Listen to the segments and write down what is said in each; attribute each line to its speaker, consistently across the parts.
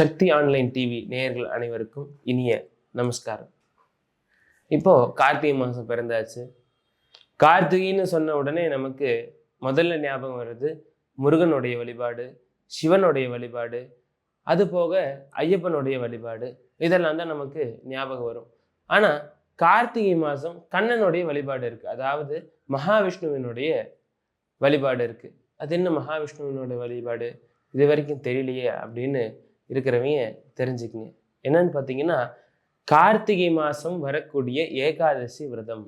Speaker 1: சக்தி online TV நேயர்கள் அனைவருக்கும் இனிய நமஸ்காரம். இப்போ கார்த்திகை மாதம் பிறந்தாச்சு. கார்த்திகைன்னு சொன்ன உடனே நமக்கு முதல்ல ஞாபகம் வருது முருகனுடைய வழிபாடு சிவனுடைய வழிபாடு அது போக ஐயப்பனுடைய வழிபாடு. இதெல்லாம் தான் நமக்கு ஞாபகம் வரும். ஆனால் கார்த்திகை மாதம் கண்ணனுடைய வழிபாடு இருக்குது அதாவது மகாவிஷ்ணுவினுடைய வழிபாடு இருக்குது அது என்ன மகாவிஷ்ணுவினுடைய வழிபாடு? இது வரைக்கும் தெரியலையே அப்படின்னு இருக்கிறவங்க தெரிஞ்சுக்கங்க. என்னன்னு பார்த்தீங்கன்னா கார்த்திகை மாதம் வரக்கூடிய ஏகாதசி விரதம்.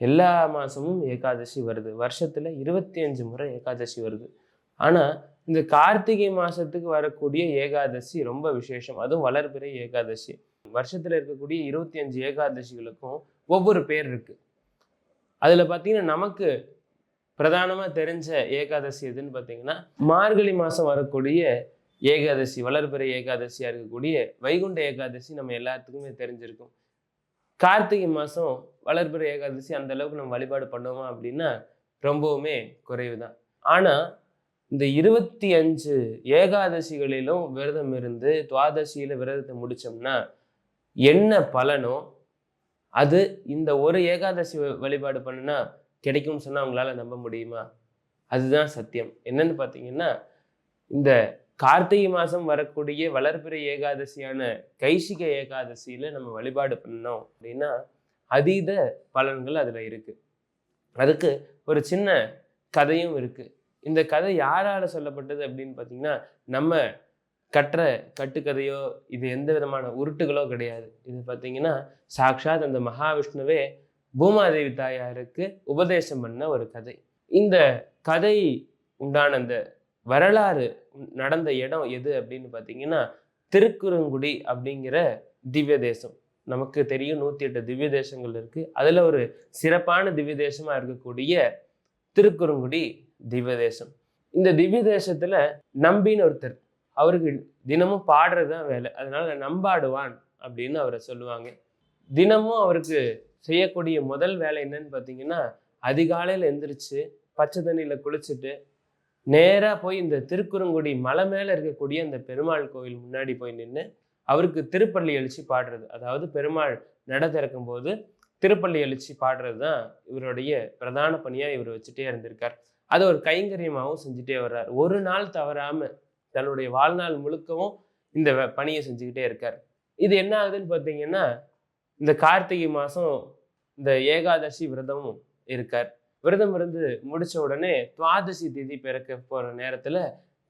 Speaker 1: எல்லா மாதமும் ஏகாதசி வருது. வருஷத்தில் இருபத்தி அஞ்சு முறை ஏகாதசி வருது. ஆனால் இந்த கார்த்திகை மாதத்துக்கு வரக்கூடிய ஏகாதசி ரொம்ப விசேஷம். அதுவும் வளர்பிறை ஏகாதசி. வருஷத்தில் இருக்கக்கூடிய இருபத்தி அஞ்சு ஏகாதசிகளுக்கும் ஒவ்வொரு பேர் இருக்குது அதில் பார்த்தீங்கன்னா நமக்கு பிரதானமாக தெரிஞ்ச ஏகாதசி எதுன்னு பார்த்தீங்கன்னா மார்கழி மாதம் வரக்கூடிய ஏகாதசி வளர்பிறை ஏகாதசியாக இருக்கக்கூடிய வைகுண்ட ஏகாதசி நம்ம எல்லாத்துக்குமே தெரிஞ்சிருக்கும். கார்த்திகை மாதம் வளர்பிறை ஏகாதசி அந்த அளவுக்கு நம்ம வழிபாடு பண்ணுவோமா அப்படின்னா ரொம்பவுமே குறைவு தான் ஆனால் இந்த இருபத்தி அஞ்சு ஏகாதசிகளிலும் விரதம் இருந்து துவாதசியில் விரதத்தை முடித்தோம்னா என்ன பலனோ அது இந்த ஒரு ஏகாதசி வ- வழிபாடு பண்ணுனா கிடைக்கும்னு சொன்னால் அவங்களால நம்ப முடியுமா? அதுதான் சத்தியம். என்னன்னு பார்த்தீங்கன்னா இந்த கார்த்திகை மாதம் வரக்கூடிய வளர்பிறை ஏகாதசியான கைசிக ஏகாதசியில் நம்ம வழிபாடு பண்ணோம் அப்படின்னா அதீத பலன்கள் அதில் இருக்குது அதுக்கு ஒரு சின்ன கதையும் இருக்குது இந்த கதை யாரால் சொல்லப்பட்டது அப்படின்னு பார்த்தீங்கன்னா நம்ம கற்ற கட்டுக்கதையோ இது எந்த விதமான உருட்டுகளோ கிடையாது. இது பார்த்தீங்கன்னா சாக்ஷாத் அந்த மகாவிஷ்ணுவே பூமாதேவி தாயாருக்கு உபதேசம் பண்ண ஒரு கதை. இந்த கதை உண்டான அந்த வரலாறு நடந்த இடம் எது அப்படின்னு பார்த்தீங்கன்னா திருக்குறங்குடி அப்படிங்கிற திவ்ய தேசம். நமக்கு தெரியும் நூற்றி எட்டு திவ்ய தேசங்கள் இருக்குது அதில் ஒரு சிறப்பான திவ்ய தேசமாக இருக்கக்கூடிய திருக்குறங்குடி திவ்ய தேசம். இந்த திவ்ய தேசத்தில் நம்பின்னு ஒருத்தர் அவருக்கு தினமும் பாடுறது தான் வேலை. அதனால் நம்பாடுவான் அப்படின்னு அவரை சொல்லுவாங்க. தினமும் அவருக்கு செய்யக்கூடிய முதல் வேலை என்னன்னு பார்த்தீங்கன்னா அதிகாலையில் எந்திரிச்சு பச்சை தண்ணியில் குளிச்சுட்டு நேராக போய் இந்த திருக்குறுங்குடி மலை மேலே இருக்கக்கூடிய அந்த பெருமாள் கோவில் முன்னாடி போய் நின்று அவருக்கு திருப்பள்ளி எழுச்சி பாடுறது. அதாவது பெருமாள் நட திறக்கும் போது திருப்பள்ளி எழுச்சி பாடுறது தான் இவருடைய பிரதான பணியாக இவர் வச்சுட்டே இருந்திருக்கார். அதை ஒரு கைங்கரியமாகவும் செஞ்சுட்டே வர்றார். ஒரு நாள் தவறாமல் தன்னுடைய வாழ்நாள் முழுக்கவும் இந்த பணியை செஞ்சுக்கிட்டே இருக்கார். இது என்ன ஆகுதுன்னு பார்த்தீங்கன்னா இந்த கார்த்திகை மாதம் இந்த ஏகாதசி விரதமும் இருக்கார். விரதம் இருந்து முடிச்ச உடனே துவாதசி திதி பிறக்க போகிற நேரத்தில்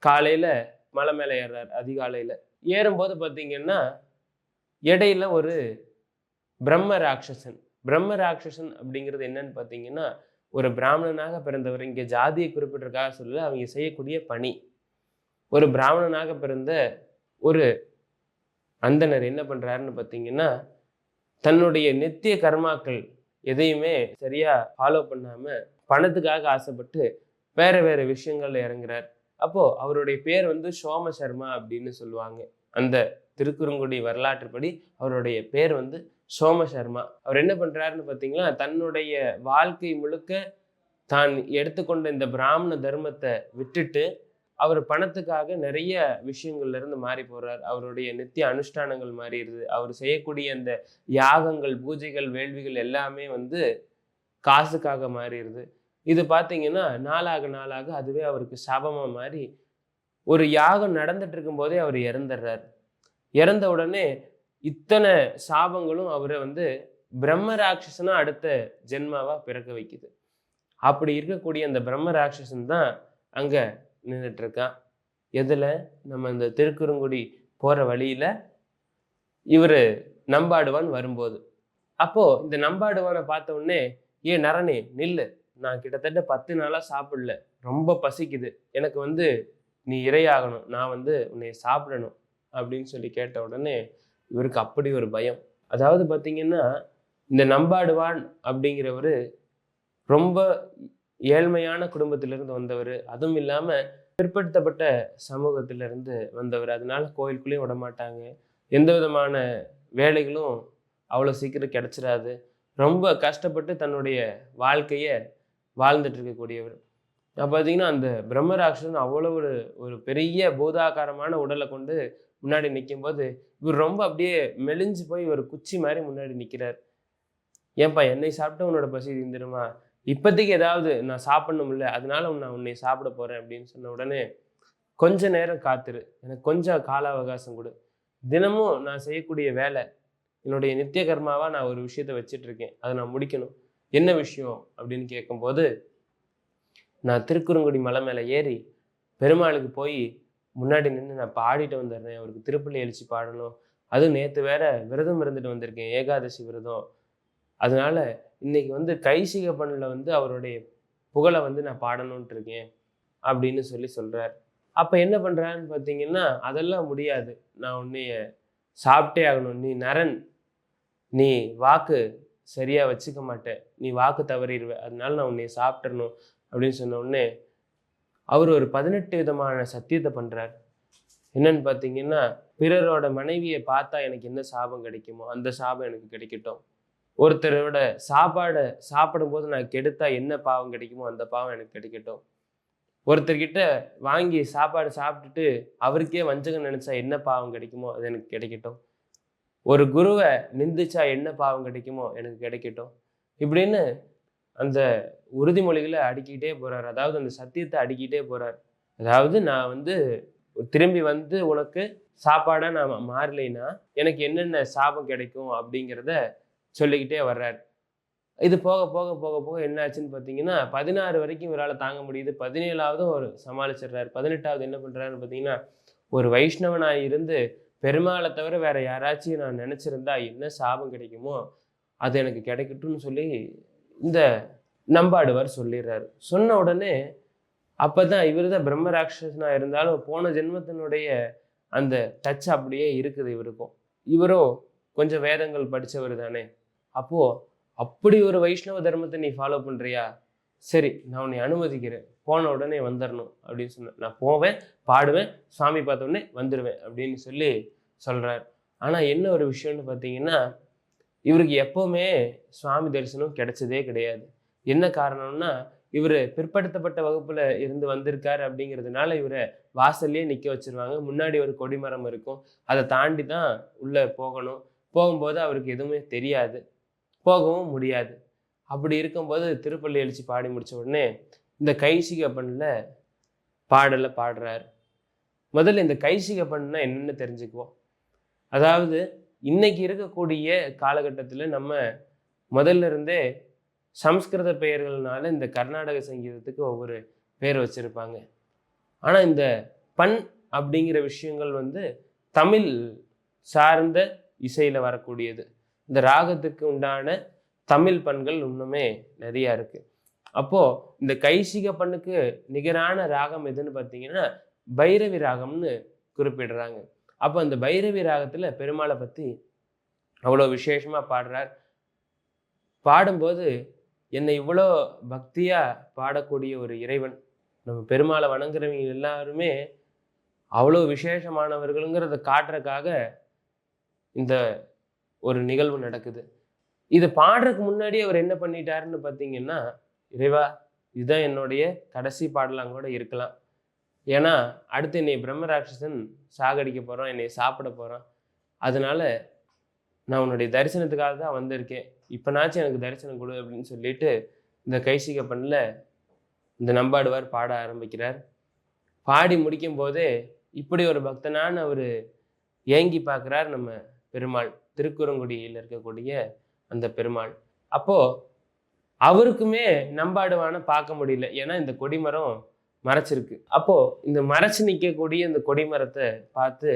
Speaker 1: காலையில் மலை மேலே ஏறுறார் அதிகாலையில். ஏறும்போது பார்த்தீங்கன்னா இடையில ஒரு பிரம்ம ராட்சசன். பிரம்ம ராட்சசன் அப்படிங்கிறது என்னன்னு பார்த்தீங்கன்னா ஒரு பிராமணனாக பிறந்தவர். இங்கே ஜாதியை குறிப்பிட்டிருக்காக சொல்ல அவங்க செய்யக்கூடிய பணி. ஒரு பிராமணனாக பிறந்த ஒரு அந்தனர் என்ன பண்ணுறாருன்னு பார்த்தீங்கன்னா தன்னுடைய நித்திய கர்மாக்கள் எதையுமே சரியா ஃபாலோ பண்ணாம பணத்துக்காக ஆசைப்பட்டு வேற வேற விஷயங்கள்ல இறங்குறார். அப்போ அவருடைய பேர் வந்து சோம சர்மா அப்படின்னு சொல்லுவாங்க. அந்த திருக்குறுங்குடி வரலாற்றுப்படி அவருடைய பேர் வந்து சோம சர்மா. அவர் என்ன பண்றாருன்னு பார்த்தீங்கன்னா தன்னுடைய வாழ்க்கை முழுக்க தான் எடுத்துக்கொண்ட இந்த பிராமண தர்மத்தை விட்டுட்டு அவர் பணத்துக்காக நிறைய விஷயங்கள்ல இருந்து மாறி போறார். அவருடைய நித்திய அனுஷ்டானங்கள் மாறிடுது அவர் செய்யக்கூடிய அந்த யாகங்கள் பூஜைகள் வேள்விகள் எல்லாமே வந்து காசுக்காக மாறிடுது இது பார்த்தீங்கன்னா நாளாக நாளாக அதுவே அவருக்கு சாபமாக மாறி ஒரு யாகம் நடந்துட்டு இருக்கும்போதே அவர் இறந்துடுறார். இறந்த உடனே இத்தனை சாபங்களும் அவரை வந்து பிரம்ம ராட்சசனா அடுத்த ஜென்மாவாக பிறக்க வைக்குது. அப்படி இருக்கக்கூடிய அந்த பிரம்ம ராட்சசன் தான் அங்கே நின்றுட்டுருக்கான் எதில்? நம்ம இந்த திருக்குறுங்குடி போகிற வழியில் இவர் நம்பாடுவான் வரும்போது. அப்போது இந்த நம்பாடுவானை பார்த்த உடனே ஏ நரணே நில்லு. நான் கிட்டத்தட்ட பத்து நாளாக சாப்பிடல. ரொம்ப பசிக்குது. எனக்கு வந்து நீ இரையாகணும். நான் வந்து உன்னை சாப்பிடணும். அப்படின்னு சொல்லி கேட்ட உடனே இவருக்கு அப்படி ஒரு பயம். அதாவது பார்த்தீங்கன்னா இந்த நம்பாடுவான் அப்படிங்கிறவர் ரொம்ப ஏழ்மையான குடும்பத்திலிருந்து வந்தவர். அதுவும் இல்லாமல் பிற்படுத்தப்பட்ட சமூகத்திலிருந்து வந்தவர். அதனால கோயிலுக்குள்ளேயும் விட மாட்டாங்க. எந்த விதமான வேலைகளும் அவ்வளோ சீக்கிரம் கிடைச்சிடாது ரொம்ப கஷ்டப்பட்டு தன்னுடைய வாழ்க்கையை வாழ்ந்துட்டு இருக்கக்கூடியவர். அப்போ பார்த்தீங்கன்னா அந்த பிரம்மராட்சன் அவ்வளோ ஒரு ஒரு பெரிய பூதாகாரமான உடலை கொண்டு முன்னாடி நிற்கும்போது இவர் ரொம்ப அப்படியே மெலிஞ்சு போய் ஒரு குச்சி மாதிரி முன்னாடி நிற்கிறார் ஏன்பா என்னை சாப்பிட்டு உன்னோட பசி தீந்துருமா இப்போதைக்கு ஏதாவது நான் சாப்பிடணும்ல அதனால நான் உன்னை சாப்பிட போகிறேன் அப்படின்னு சொன்ன உடனே கொஞ்ச நேரம் காத்துரு. எனக்கு கொஞ்சம் கால அவகாசம் கொடு. தினமும் நான் செய்யக்கூடிய வேலை என்னுடைய நித்திய கர்மாவாக நான் ஒரு விஷயத்த வச்சிட்டு இருக்கேன் அதை நான் முடிக்கணும். என்ன விஷயம் அப்படின்னு கேட்கும்போது நான் திருக்குறுங்குடி மலை மேலே ஏறி பெருமாளுக்கு போய் முன்னாடி நின்று நான் பாடிட்டு வந்துடுறேன். அவருக்கு திருப்பள்ளி எழுச்சி பாடணும். அதுவும் நேற்று வேற விரதம் இருந்துட்டு வந்திருக்கேன். ஏகாதசி விரதம். அதனால் இன்றைக்கி வந்து கைசிக பண்ணில் வந்து அவருடைய புகழை வந்து நான் பாடணுன்ட்டு இருக்கேன் அப்படின்னு சொல்லி சொல்கிறார் அப்போ என்ன பண்ணுறான்னு பார்த்தீங்கன்னா அதெல்லாம் முடியாது. நான் உன்னைய சாப்பிட்டே ஆகணும். நீ நரன். நீ வாக்கு சரியாக வச்சுக்க மாட்டேன். நீ வாக்கு தவறிடுவ. அதனால நான் உன்னை சாப்பிட்றணும் அப்படின்னு சொன்ன உடனே அவர் ஒரு பதினெட்டு விதமான சத்தியத்தை பண்ணுறார் என்னன்னு பார்த்தீங்கன்னா பிறரோட மனைவியை பார்த்தா எனக்கு என்ன சாபம் கிடைக்குமோ அந்த சாபம் எனக்கு கிடைக்கட்டும். ஒருத்தரோட சாப்பாடை சாப்பிடும்போது நான் கெடுத்தா என்ன பாவம் கிடைக்குமோ அந்த பாவம் எனக்கு கிடைக்கட்டும். ஒருத்தர்கிட்ட வாங்கி சாப்பாடு சாப்பிட்டுட்டு அவருக்கே வஞ்சகம் நினைச்சா என்ன பாவம் கிடைக்குமோ அது எனக்கு கிடைக்கட்டும். ஒரு குருவை நிந்திச்சா என்ன பாவம் கிடைக்குமோ எனக்கு கிடைக்கட்டும். இப்படின்னு அந்த உறுதிமொழிகளை அடுக்கிட்டே போறார். அதாவது அந்த சத்தியத்தை அடுக்கிட்டே போறார். அதாவது நான் வந்து திரும்பி வந்து உனக்கு சாப்பாடாக நான் மாறலைன்னா எனக்கு என்னென்ன சாபம் கிடைக்கும் அப்படிங்கிறத சொல்லிக்கிட்டே வர்றார். இது போக போக போக போக என்ன ஆச்சுன்னு பார்த்தீங்கன்னா பதினாறு வரைக்கும் இவரால் தாங்க முடியுது. பதினேழாவதும் ஒரு சமாளிச்சிடுறாரு. பதினெட்டாவது என்ன பண்ணுறாருன்னு பார்த்தீங்கன்னா ஒரு வைஷ்ணவனாக இருந்து பெருமாளை தவிர வேற யாராச்சும் நான் நினச்சிருந்தா என்ன சாபம் கிடைக்குமோ அது எனக்கு கிடைக்கட்டும்னு சொல்லி இந்த நம்பாடுவார் சொல்லிடுறாரு. சொன்ன உடனே அப்பதான் இவர் தான் பிரம்ம ராட்சசனா இருந்தாலும் போன ஜென்மத்தினுடைய அந்த டச் அப்படியே இருக்குது இவருக்கும். இவரும் கொஞ்சம் வேதங்கள் படித்தவர் தானே. அப்போது அப்படி ஒரு வைஷ்ணவ தர்மத்தை நீ ஃபாலோ பண்ணுறியா சரி நான் உன்னை அனுமதிக்கிறேன். போன உடனே வந்துடணும் அப்படின்னு சொன்னேன் நான் போவேன் பாடுவேன் சாமி பார்த்த உடனே வந்துடுவேன் அப்படின்னு சொல்லி சொல்கிறார் ஆனால் என்ன ஒரு விஷயம்னு பார்த்தீங்கன்னா இவருக்கு எப்போவுமே சுவாமி தரிசனம் கிடைச்சதே கிடையாது. என்ன காரணம்னா இவர் பிற்படுத்தப்பட்ட வகுப்பில் இருந்து வந்திருக்காரு அப்படிங்கிறதுனால இவரை வாசல்லையே நிற்க வச்சுருவாங்க. முன்னாடி ஒரு கொடிமரம் இருக்கும். அதை தாண்டி தான் உள்ளே போகணும். போகும்போது அவருக்கு எதுவுமே தெரியாது. போகவும் முடியாது. அப்படி இருக்கும்போது திருப்பள்ளி எழுச்சி பாடி முடித்த உடனே இந்த கைசிகப்பனில் பாடலை பாடுறார். முதல்ல இந்த கைசிகப்பன்னா என்னென்னு என்னன்னு தெரிஞ்சுக்குவோம். அதாவது இன்னைக்கு இருக்கக்கூடிய காலகட்டத்தில் நம்ம முதல்ல இருந்தே சம்ஸ்கிருத பெயர்கள்னால இந்த கர்நாடக சங்கீதத்துக்கு ஒவ்வொரு பேர் வச்சுருப்பாங்க. ஆனால் இந்த பண் அப்படிங்கிற விஷயங்கள் வந்து தமிழ் சார்ந்த இசையில் வரக்கூடியது. இந்த ராகத்துக்கு உண்டான தமிழ் பண்கள் இன்னுமே நிறையா இருக்கு. அப்போ இந்த கைசிக பண்ணுக்கு நிகரான ராகம் எதுன்னு பார்த்தீங்கன்னா பைரவி ராகம்னு குறிப்பிடுறாங்க. அப்போ அந்த பைரவி ராகத்துல பெருமாளை பத்தி அவ்வளோ விசேஷமா பாடுறார். பாடும்போது என்னை இவ்வளோ பக்தியா பாடக்கூடிய ஒரு இறைவன் நம்ம பெருமாளை வணங்குறவங்க எல்லாருமே அவ்வளோ விசேஷமானவர்களுங்கிறத காட்டுறதுக்காக இந்த ஒரு நிகழ்வு நடக்குது. இதை பாடுறதுக்கு முன்னாடி அவர் என்ன பண்ணிட்டாருன்னு பார்த்தீங்கன்னா இறைவா இதுதான் என்னுடைய கடைசி பாடலாம் கூட இருக்கலாம். ஏன்னா அடுத்து என்னை பிரம்மராட்சசன் சாகடிக்க போகிறான் என்னை சாப்பிட போகிறான் அதனால நான் உன்னுடைய தரிசனத்துக்காக தான் வந்திருக்கேன். இப்போனாச்சும் எனக்கு தரிசனம் கொடு அப்படின்னு சொல்லிட்டு இந்த கைசிக பண்ணில் இந்த நம்பாடுவார் பாட ஆரம்பிக்கிறார். பாடி முடிக்கும் போதே இப்படி ஒரு பக்தனான அவர் ஏங்கி பார்க்குறார் நம்ம பெருமாள். திருக்குறங்குடியில் இருக்கக்கூடிய அந்த பெருமாள். அப்போ அவருக்குமே நம்பாடுவான பார்க்க முடியல. ஏன்னா இந்த கொடிமரம் மறைச்சிருக்கு. அப்போ இந்த மறைச்சு நிற்கக்கூடிய இந்த கொடிமரத்தை பார்த்து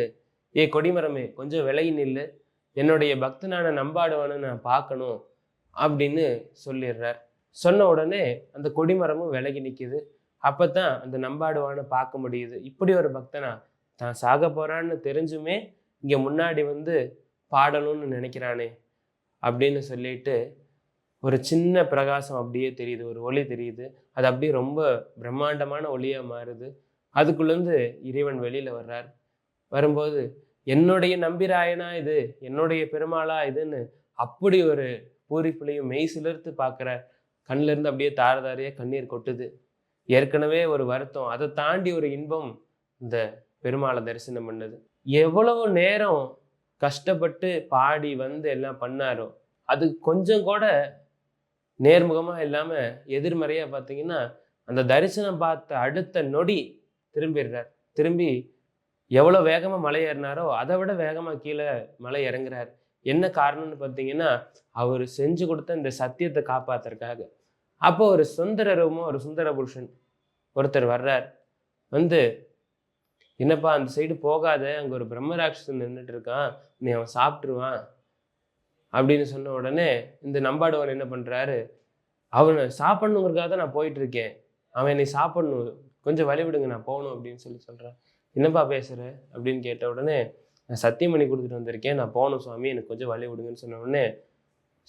Speaker 1: ஏ கொடிமரமே கொஞ்சம் விலகி நில்லு. என்னுடைய பக்தனான நம்பாடுவானு நான் பார்க்கணும் அப்படின்னு சொல்லிடுறார். சொன்ன உடனே அந்த கொடிமரமும் விலகி நிற்கிது அப்பதான் அந்த நம்பாடுவான பார்க்க முடியுது. இப்படி ஒரு பக்தனா தான் சாக போறான்னு தெரிஞ்சுமே இங்க முன்னாடி வந்து பாடணும்னு நினைக்கிறானே அப்படின்னு சொல்லிட்டு ஒரு சின்ன பிரகாசம் அப்படியே தெரியுது ஒரு ஒளி தெரியுது. அது அப்படியே ரொம்ப பிரம்மாண்டமான ஒளியாக மாறுது. அதுக்குள்ளேருந்து இறைவன் வெளியில் வர்றார். வரும்போது என்னுடைய நம்பிராயனா இது? என்னுடைய பெருமாளா இதுன்னு அப்படி ஒரு பூரிப்புலையும் மெய் சிலிர்த்து பார்க்குற கண்ணுலேருந்து அப்படியே தாரதாரியாக கண்ணீர் கொட்டுது. ஏற்கனவே ஒரு வருத்தம். அதை தாண்டி ஒரு இன்பம் இந்த பெருமாளை தரிசனம் பண்ணது. எவ்வளவு நேரம் கஷ்டப்பட்டு பாடி வந்து எல்லாம் பண்ணாரோ அது கொஞ்சம் கூட நேர்முகமாக இல்லாமல் எதிர்மறையாக பார்த்தீங்கன்னா அந்த தரிசனம் பார்த்த அடுத்த நொடி திரும்பிடுறார். திரும்பி எவ்வளோ வேகமாக மலை ஏறினாரோ அதை விட வேகமாக கீழே மலை இறங்குறார். என்ன காரணம்னு பார்த்தீங்கன்னா அவர் செஞ்சு கொடுத்த இந்த சத்தியத்தை காப்பாத்துறதுக்காக. அப்போ ஒரு சுந்தர ஒரு சுந்தர புருஷன் ஒருத்தர் வர்றார். வந்து என்னப்பா அந்த சைடு போகாத அங்கே ஒரு பிரம்மராட்சசன் நின்றுட்டு இருக்கான் நீ அவன் சாப்பிட்ருவான் அப்படின்னு சொன்ன உடனே இந்த நம்பாடுவன் என்ன பண்ணுறாரு அவனை சாப்பிட்ணுங்கிறக்காக தான் நான் போயிட்டுருக்கேன். அவன் என்னை சாப்பிட்ணும் கொஞ்சம் வழி விடுங்க நான் போகணும் அப்படின்னு சொல்லி சொல்கிறான் என்னப்பா பேசுகிற அப்படின்னு கேட்ட உடனே நான் சத்தியம் பண்ணி கொடுத்துட்டு வந்திருக்கேன் நான் போகணும் சுவாமி எனக்கு கொஞ்சம் வழி விடுங்கன்னு சொன்ன உடனே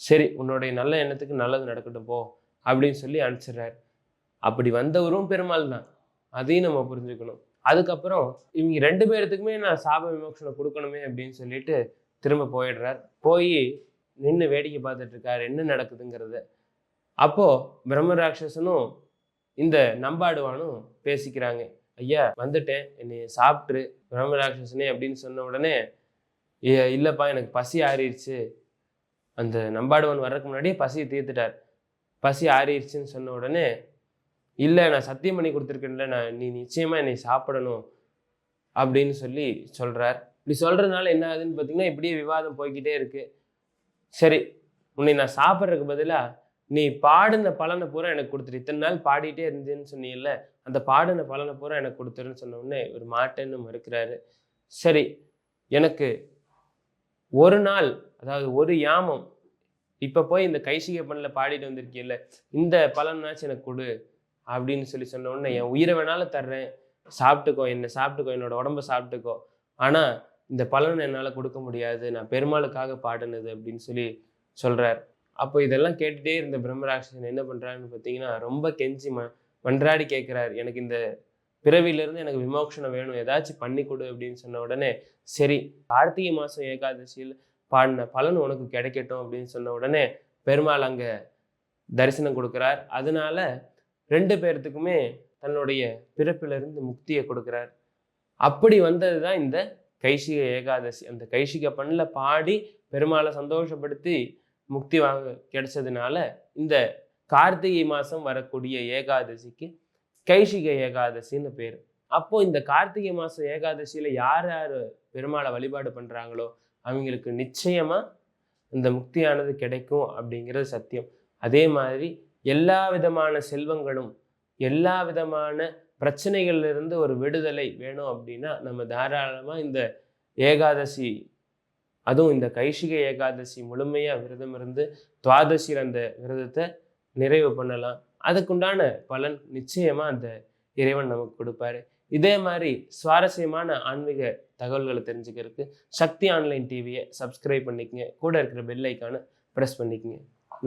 Speaker 1: சரி உன்னுடைய நல்ல எண்ணத்துக்கு நல்லது நடக்கட்டும் போ அப்படின்னு சொல்லி அனுப்பிச்சிடுறாரு. அப்படி வந்தவரும் பெருமாள் தான். அதையும் நம்ம புரிஞ்சுக்கணும். அதுக்கப்புறம் இவங்க ரெண்டு பேர்த்துக்குமே நான் சாப விமோசனை கொடுக்கணுமே அப்படின்னு சொல்லிட்டு திரும்ப போயிடுறார். போய் நின்று வேடிக்கை பார்த்துட்டு இருக்காரு. என்ன நடக்குதுங்கிறத. அப்போது பிரம்ம ராட்சசனும் இந்த நம்பாடுவானும் பேசிக்கிறாங்க. ஐயா வந்துட்டேன். என்னை சாப்பிட்ரு பிரம்ம ராட்சசனே அப்படின்னு சொன்ன உடனே இல்லைப்பா எனக்கு பசி ஆறிடுச்சு. அந்த நம்பாடுவான் வர்றதுக்கு முன்னாடியே பசியை தீர்த்துட்டார். பசி ஆறிடுச்சுன்னு சொன்ன உடனே இல்லை நான் சத்தியம் பண்ணி கொடுத்துருக்கேன்ல நான் நீ நிச்சயமாக என்னை சாப்பிடணும் அப்படின்னு சொல்லி சொல்கிறார் இப்படி சொல்கிறதுனால என்ன ஆகுதுன்னு பார்த்தீங்கன்னா இப்படியே விவாதம் போய்கிட்டே இருக்குது சரி உன்னை நான் சாப்பிட்றதுக்கு பதிலாக நீ பாடின பலனை பூரா எனக்கு கொடுத்துரு. இத்தனை நாள் பாடிட்டே இருந்தேன்னு சொன்னீங்கல்ல அந்த பாடின பலனை பூரா எனக்கு கொடுத்துருன்னு சொன்ன உடனே ஒரு மாட்டேன்னு மறுக்கிறாரு. சரி எனக்கு ஒரு நாள் அதாவது ஒரு யாமம் இப்போ போய் இந்த கைசிகை பண்ணல பாடிட்டு வந்திருக்கீல்ல இந்த பலனாச்சும் எனக்கு கொடு. அப்படின்னு சொல்லி சொன்ன உடனே என் உயிரை வேணாலும் தர்றேன். சாப்பிட்டுக்கோ என்னை சாப்பிட்டுக்கோ என்னோட உடம்ப சாப்பிட்டுக்கோ. ஆனால் இந்த பலன் என்னால் கொடுக்க முடியாது. நான் பெருமாளுக்காக பாடினது அப்படின்னு சொல்லி சொல்கிறார் அப்போ இதெல்லாம் கேட்டுட்டே இருந்த பிரம்மராட்சசன் என்ன பண்ணுறாருன்னு பார்த்தீங்கன்னா ரொம்ப கெஞ்சி ம மன்றாடி கேட்குறாரு. எனக்கு இந்த பிறவியிலேருந்து எனக்கு விமோக்ஷனம் வேணும். ஏதாச்சும் பண்ணி கொடு அப்படின்னு சொன்ன உடனே சரி கார்த்திகை மாதம் ஏகாதசியில் பாடின பலன் உனக்கு கிடைக்கட்டும் அப்படின்னு சொன்ன உடனே பெருமாள் அங்கே தரிசனம் கொடுக்குறார். அதனால ரெண்டு பேர்த்துக்குமே தன்னுடைய பிறப்பிலிருந்து முக்தியை கொடுக்குறார். அப்படி வந்தது தான் இந்த கைசிக ஏகாதசி. அந்த கைசிக பண்ணில் பாடி பெருமாளை சந்தோஷப்படுத்தி முக்தி வாங்க கிடைச்சதுனால இந்த கார்த்திகை மாதம் வரக்கூடிய ஏகாதசிக்கு கைசிக ஏகாதசின்னு பேர். அப்போது இந்த கார்த்திகை மாதம் ஏகாதசியில் யார் யார் பெருமாளை வழிபாடு பண்ணுறாங்களோ அவங்களுக்கு நிச்சயமாக இந்த முக்தியானது கிடைக்கும் அப்படிங்கிறது சத்தியம். அதே மாதிரி எல்லா விதமான செல்வங்களும் எல்லா விதமான பிரச்சனைகள்ல இருந்து ஒரு விடுதலை வேணும் அப்படின்னா நம்ம தாராளமாக இந்த ஏகாதசி அதுவும் இந்த கைஷிக ஏகாதசி முழுமையாக விரதம் இருந்து துவாதசியில் அந்த விரதத்தை நிறைவு பண்ணலாம். அதுக்குண்டான பலன் நிச்சயமாக அந்த இறைவன் நமக்கு கொடுப்பாரு. இதே மாதிரி சுவாரஸ்யமான ஆன்மீக தகவல்களை தெரிஞ்சுக்கிறதுக்கு சக்தி ஆன்லைன் டிவியை சப்ஸ்கிரைப் பண்ணிக்கங்க. கூட இருக்கிற பெல் ஐக்கானை ப்ரெஸ் பண்ணிக்கங்க.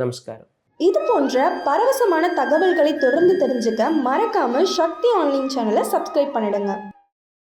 Speaker 1: நமஸ்காரம்.
Speaker 2: இது போன்ற பரவசமான தகவல்களை தொடர்ந்து தெரிஞ்சுக்க மறக்காமல் சக்தி ஆன்லைன் சேனலை சப்ஸ்கிரைப் பண்ணிடுங்க.